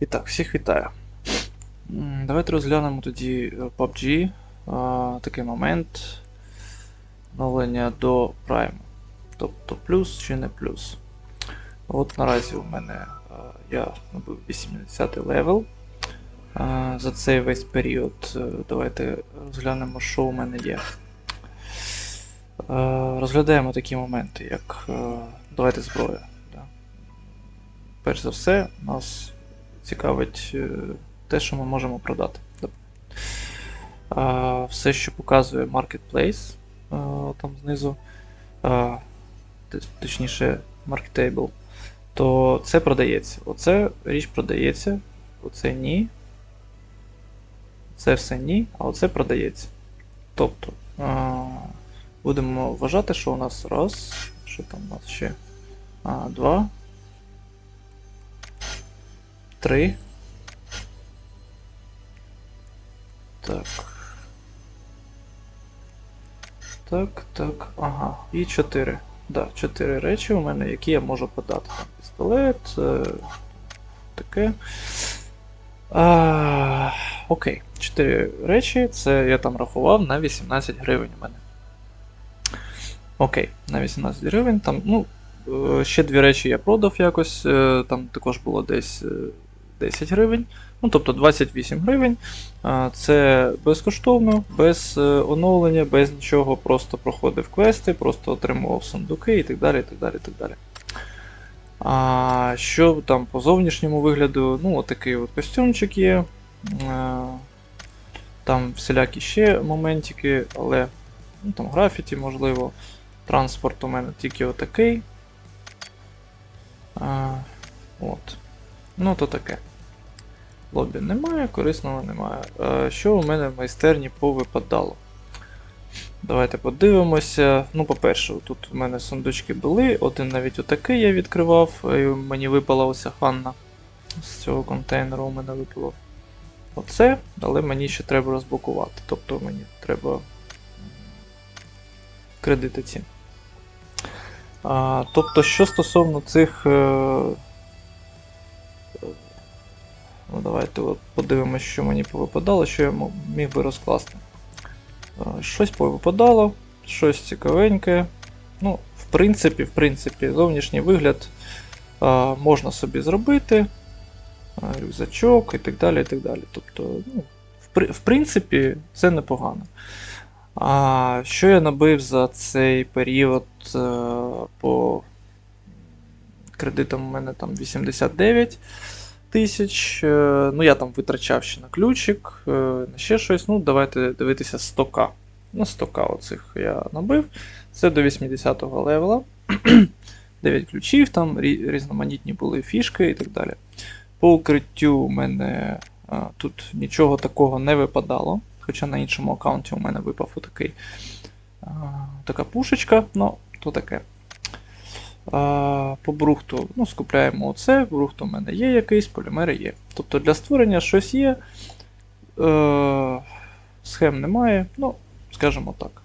І так, всіх вітаю. Давайте розглянемо тоді е, PUBG. а, Такий момент оновлення до Prime. Тобто плюс чи не плюс. От наразі у мене е, я набив 80 левел. А, За цей весь період е, давайте розглянемо, що у мене є. Е, Розглядаємо такі моменти, як е, давайте зброя. Да. Перш за все, у нас цікавить е, те, що ми можемо продати. Все, що показує Marketplace там знизу, точніше, Marketable, то це продається. Оце річ продається, оце ні. Це все ні, а оце продається. Тобто, будемо вважати, що у нас раз, що там у нас ще? А, два, три. Так. Так, так, ага. І 4. Да, 4 речі у мене, які я можу подати. Пістолет, е, таке. А, окей, 4 речі, це я там рахував на 18 гривень у мене. Окей, на 18 гривень. Там, ну, е, ще дві речі я продав якось, е, там також було десь 10 гривень. Ну, тобто 28 гривень. Це безкоштовно, без е, оновлення, без нічого, просто проходив квести, просто отримував сундуки і так далі. і так далі, і так далі. А, що там по зовнішньому вигляду? Ну, отакий от костюмчик є. А, там всілякі ще моментики, але ну, там графіті, можливо. Транспорт у мене тільки отакий. А, от. Ну, то таке. Лобі немає, корисного немає. Е, Що у мене в майстерні повипадало? Давайте подивимося. Ну, по-перше, тут у мене сундучки були, один навіть отакий я відкривав, і мені випала оця ханна. З цього контейнеру у мене випало оце, але мені ще треба розблокувати. Тобто мені треба кредити ці. А, тобто, що стосовно цих. Е, Ну, давайте подивимося, що мені повипадало, що я міг би розкласти. Е, Щось повипадало, щось цікавеньке. Ну, в принципі, в принципі, зовнішній вигляд а, можна собі зробити. А, рюкзачок і так далі. і так далі. Тобто, ну, в, в принципі, це непогано. А що я набив за цей період е, по кредитам у мене там 89 тисяч. Е, Ну, я там витрачав ще на ключик, е, на ще щось. Ну, давайте дивитися 100к. На 100к оцих я набив. Це до 80-го левела. 9 ключів, там різноманітні були фішки і так далі. По укриттю у мене а, тут нічого такого не випадало. Хоча на іншому аккаунті у мене випав отакий, а, така пушечка, ну, то таке. А, по брухту, ну, скупляємо оце, брухту у мене є якийсь, полімери є. Тобто для створення щось є, е, схем немає, ну, скажімо так.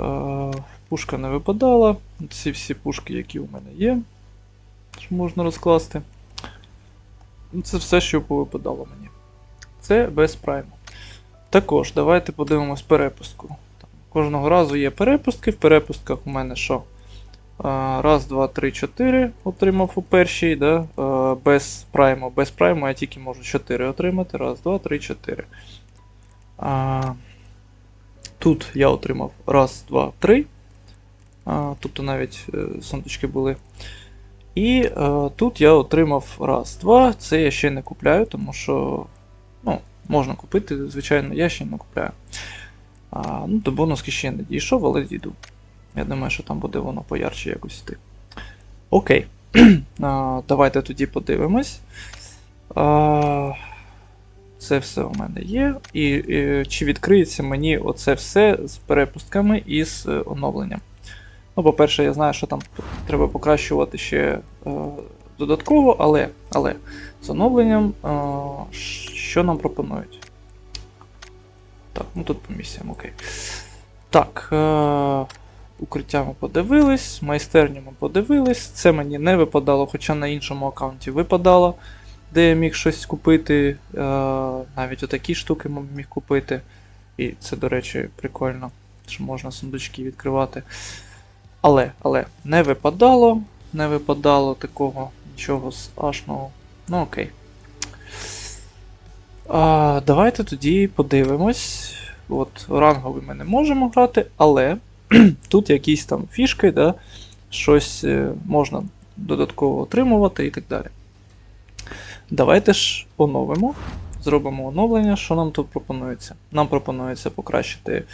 Е, пушка не випадала. Ці всі пушки, які у мене є, що можна розкласти. Ну, Це все, що повипадало мені. Це без прайму. Також давайте подивимось перепустку. Там, кожного разу є перепустки. В перепустках у мене що? Раз, два, три, чотири отримав у першій, да? без прайму. Без прайму я тільки можу 4 отримати. Раз, два, три, чотири. Тут я отримав раз, два, три. Тобто навіть е, сундучки були. І е, тут я отримав раз, два. Це я ще не купляю, тому що ну, можна купити, звичайно, я ще не купляю. Ну, До бонуски ще не дійшов, але дійду. Я думаю, що там буде воно поярче якось йти. Окей. а, давайте тоді подивимось. А, це все у мене є. І, і чи відкриється мені оце все з перепустками і з е, оновленням. Ну, по-перше, я знаю, що там треба покращувати ще е, додатково, але, але з оновленням, е, що нам пропонують? Так, ну тут по місіям, окей. Так, е, укриття ми подивились, майстерню ми подивились. Це мені не випадало, хоча на іншому аккаунті випадало. де я міг щось купити. Е, навіть отакі штуки міг купити. І це, до речі, прикольно, що можна сундучки відкривати. Але, але, не випадало, не випадало такого нічого страшного. Ну окей. А, давайте тоді подивимось. От, ранговий ми не можемо грати, але тут якісь там фішки, да, щось е, можна додатково отримувати і так далі. Давайте ж оновимо. Зробимо оновлення, що нам тут пропонується. Нам пропонується покращити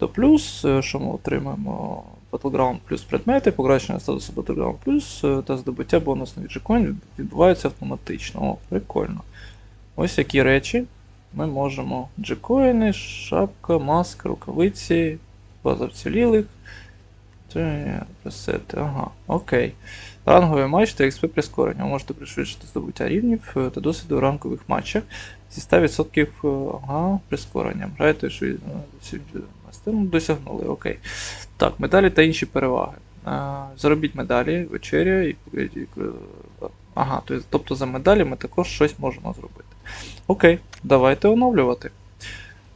до плюс, е, що ми отримаємо Battleground плюс предмети, покращення статусу Battleground плюс е, та здобуття бонусних джеконів відбувається автоматично. О, прикольно. Ось які речі ми можемо. Джекоїни, шапка, маска, рукавиці, база вцілілих. Пресети. Ага, окей. Ранговий матч та XP прискорення. Ви можете пришвидшити здобуття рівнів е, та досвіду у ранкових матчах зі 100% е, ага, прискоренням. Граєте швид... е, досягнули. Окей. Так, медалі та інші переваги. Заробіть медалі, вечеря і- Ага, тобто за медалі ми також щось можемо зробити. Окей, давайте оновлювати.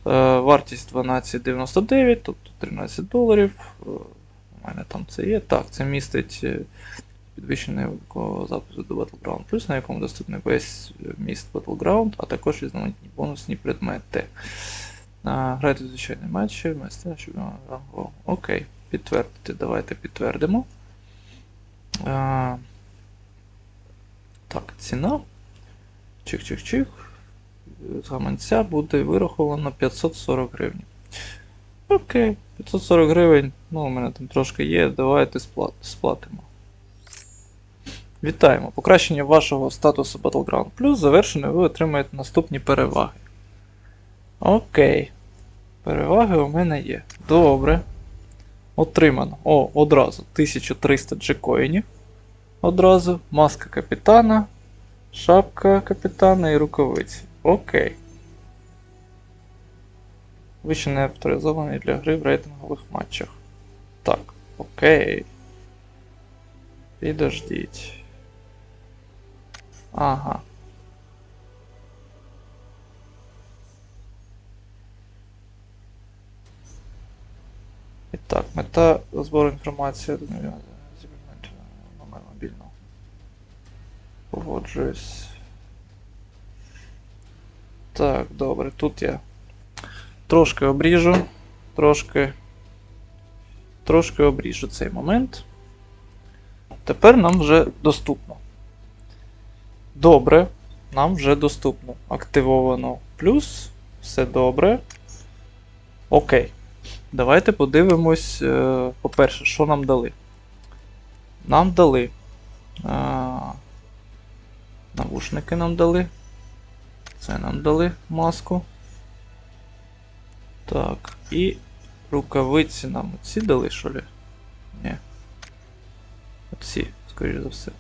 Е, вартість 12,99, тобто 13 доларів. Е, у мене там це є. Так, це містить е, підвищений запису до Battleground Plus, на якому доступний весь міст Battleground, а також різноманітні бонусні предмети. Грайте звичайні матчі, майстер, щоб. Окей, підтвердити. Давайте підтвердимо. Так, ціна. Чих-чих-чих. З гаманця буде вираховано 540 гривень. Окей, 540 гривень. Ну, у мене там трошки є. Давайте сплатимо. Вітаємо! Покращення вашого статусу Battleground Plus завершено, і ви отримаєте наступні переваги. Окей. Переваги у мене є. Добре. Отримано. О, одразу 1300 джекоїнів. Одразу. Маска капітана, шапка капітана і рукавиці. Окей. Ви ще не авторизований для гри в рейтингових матчах. Так, окей. Підождіть. Ага. І так, мета збору інформації до мобільного. Погоджуюсь. Так, добре, тут я трошки обріжу, трошки. Трошки обріжу цей момент. Тепер нам вже доступно. Добре, нам вже доступно. Активовано плюс. Все добре. Окей. Давайте подивимось, е, по-перше, що нам дали. Нам дали. А, навушники нам дали. Це нам дали маску. Так, і рукавиці нам оці дали, що ли? Ні. Оці, скоріш за все.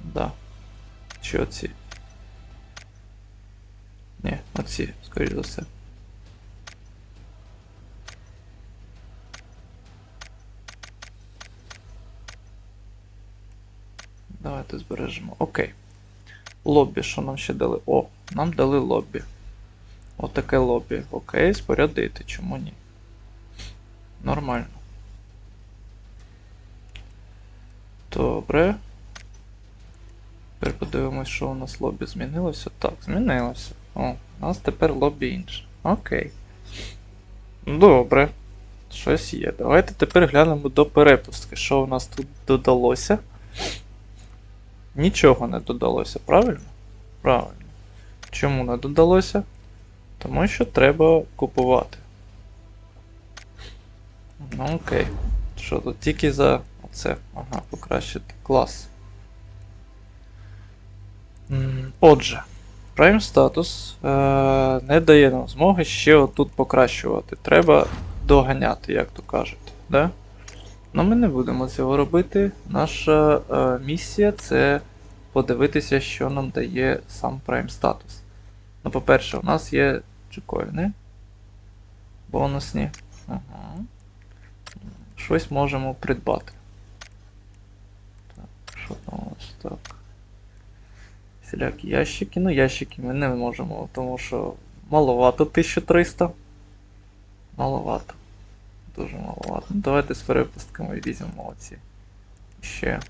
Да. Чи оці? Ні, оці, скоріш за все. Давайте збережемо. Окей. Лобі, що нам ще дали? О, нам дали лобі. Отаке лобі. Окей, спорядити, чому ні? Нормально. Добре. Тепер подивимось, що у нас лобі змінилося. Так, змінилося. О, у нас тепер лобі інше. Окей. Добре. Щось є. Давайте тепер глянемо до перепустки. Що у нас тут додалося? Нічого не додалося, правильно? Правильно. Чому не додалося? Тому що треба купувати. Ну окей. Що тут тільки за оце? Ага, покращити клас. Отже, Prime Status е- не дає нам змоги ще отут покращувати. Треба доганяти, як то кажуть. Да? Ну ми не будемо цього робити. Наша е, місія це подивитися, що нам дає сам Prime Status. Ну, по-перше, у нас є джекоїни. Бонусні. Ага. Щось можемо придбати. Так, що там у нас так? всілякі ящики. Ну, ящики ми не можемо, тому що маловато 1300. Маловато. Дуже маловато. Ну, давайте з перепустками візьмемо оці. Ще.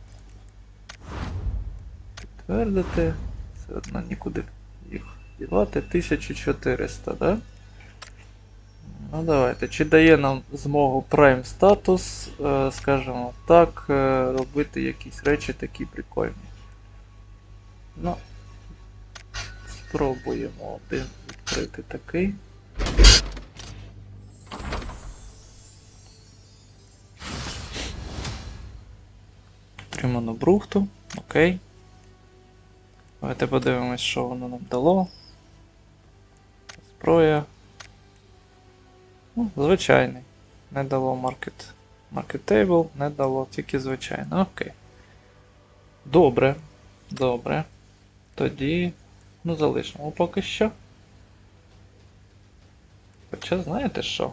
Підтвердити. Все одно нікуди їх дівати. 1400, да? Ну давайте. Чи дає нам змогу Prime статус, е, скажімо так, е, робити якісь речі такі прикольні. Ну. Спробуємо один відкрити такий. Отримано брухту. Окей. Давайте подивимось, що воно нам дало. Зброя. Ну, звичайний. Не дало market, market table, не дало, тільки звичайно. Окей. Добре. Добре. Тоді. Ну, залишимо поки що. Хоча знаєте що?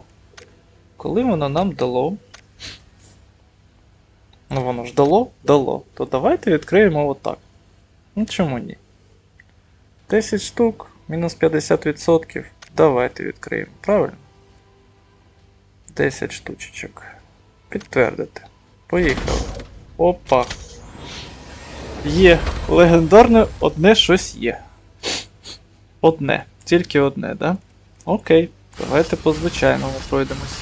Коли воно нам дало. Ну воно ж дало? Дало. То давайте відкриємо отак. Ну чому ні? 10 штук, мінус 50%. Давайте відкриємо, правильно? 10 штучечок. Підтвердити. Поїхали. Опа. Є. Легендарне одне щось є. Одне. Тільки одне, да? Окей. Давайте по звичайному пройдемось.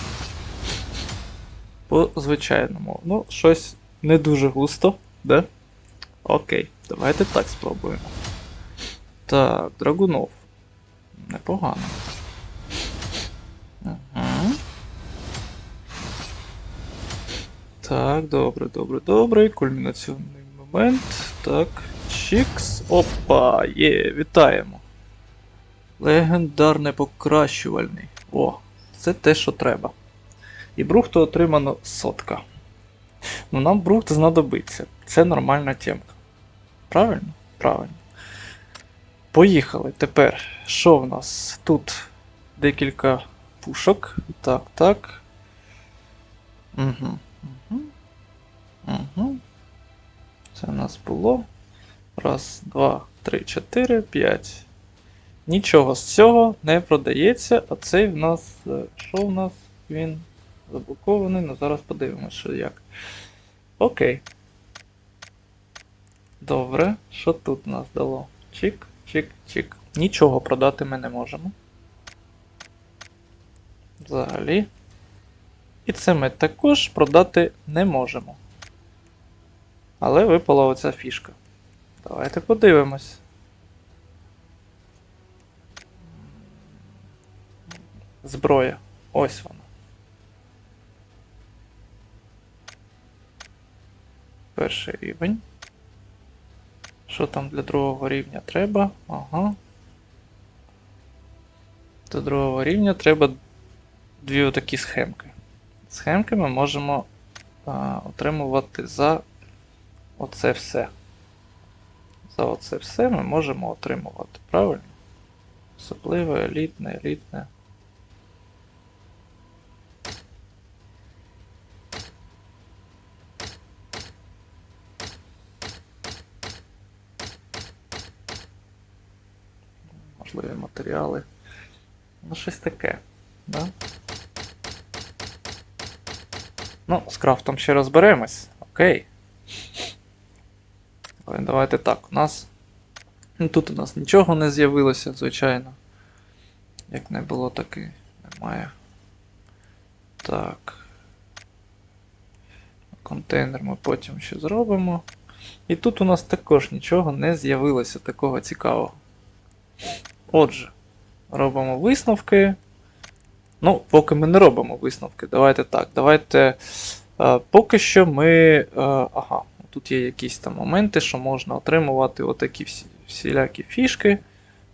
По звичайному. Ну, щось не дуже густо, да? Окей. Давайте так спробуємо. Так, Драгунов. Непогано. Угу. Так, добре, добре, добре. Кульмінаційний момент. Так. Чікс. Опа! Є, вітаємо. Легендарний покращувальний. О, це те, що треба. І брухту отримано сотка. Ну нам брухт знадобиться. Це нормальна темка. Правильно? Правильно. Поїхали. Тепер, що в нас? Тут декілька пушок. Так, так. Угу. Угу. Угу. Це у нас було. Раз, два, три, чотири, п'ять. Нічого з цього не продається, а цей в нас. е, Що в нас? Він заблокований, ну зараз подивимося, що як. Окей. Добре, що тут нас дало? Чик, чик, чик. Нічого продати ми не можемо. Взагалі. І це ми також продати не можемо. Але випала оця фішка. Давайте подивимось. Зброя. Ось вона. Перший рівень. Що там для другого рівня треба? Ага. До другого рівня треба дві отакі схемки. Схемки ми можемо а, отримувати за оце все. За оце все ми можемо отримувати, правильно? Особливо елітне, елітне. Матеріали. Ну, щось таке, да? Ну, з крафтом ще розберемось. Окей. Але давайте так, у нас. Ну, тут у нас нічого не з'явилося, звичайно. Як не було, так і немає. Так. Контейнер ми потім ще зробимо. І тут у нас також нічого не з'явилося такого цікавого. Отже, робимо висновки. Ну, поки ми не робимо висновки, давайте так. Давайте. Е, поки що ми. Е, ага, тут є якісь там моменти, що можна отримувати отакі всі, всілякі фішки,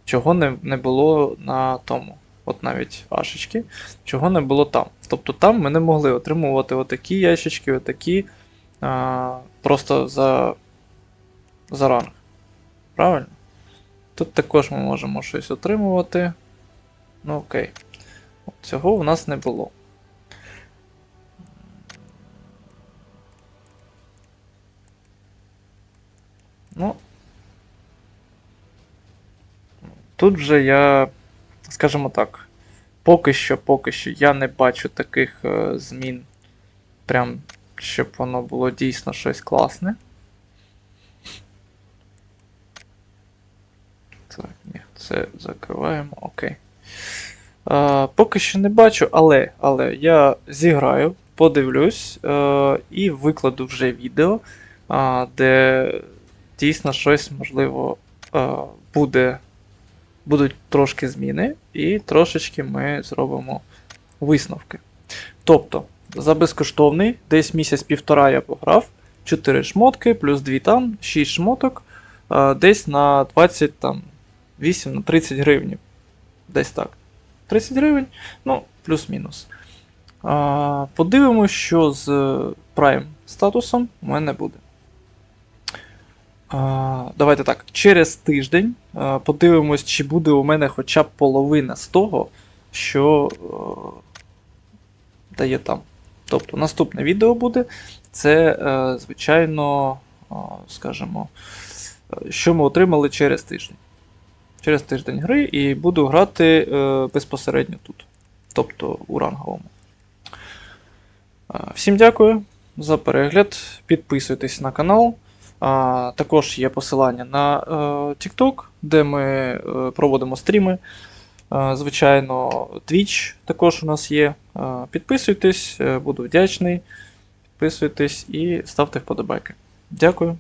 чого не, не було на тому. От навіть ашечки, чого не було там. Тобто там ми не могли отримувати отакі ящички, отакі а, просто за, за ранг. Правильно? Тут також ми можемо щось отримувати. Ну окей. Цього в нас не було. Ну. тут вже я, скажімо так, поки що, поки що я не бачу таких е, змін, прям, щоб воно було дійсно щось класне. Так, ні, це закриваємо, окей. Е, поки що не бачу, але, але я зіграю, подивлюсь е, і викладу вже відео, е, де дійсно щось, можливо, е, буде, будуть трошки зміни, і трошечки ми зробимо висновки. Тобто, за безкоштовний, десь місяць-півтора я пограв, 4 шмотки, плюс 2 там, 6 шмоток, е, десь на 20 там, 8 на 30 гривень. Десь так. 30 гривень, ну, плюс-мінус. Подивимось, що з Prime статусом у мене буде. Давайте так. Через тиждень подивимось, чи буде у мене хоча б половина з того, що е, дає там. Тобто наступне відео буде. Це, е, звичайно, е, скажімо, е, що ми отримали через тиждень. Через тиждень гри і буду грати е, безпосередньо тут. Тобто у ранговому. Е, Всім дякую за перегляд. Підписуйтесь на канал. А, також є посилання на е, TikTok, де ми е, проводимо стріми. Е, звичайно, Twitch також у нас є. Е, підписуйтесь, е, буду вдячний. Підписуйтесь і ставте вподобайки. Дякую.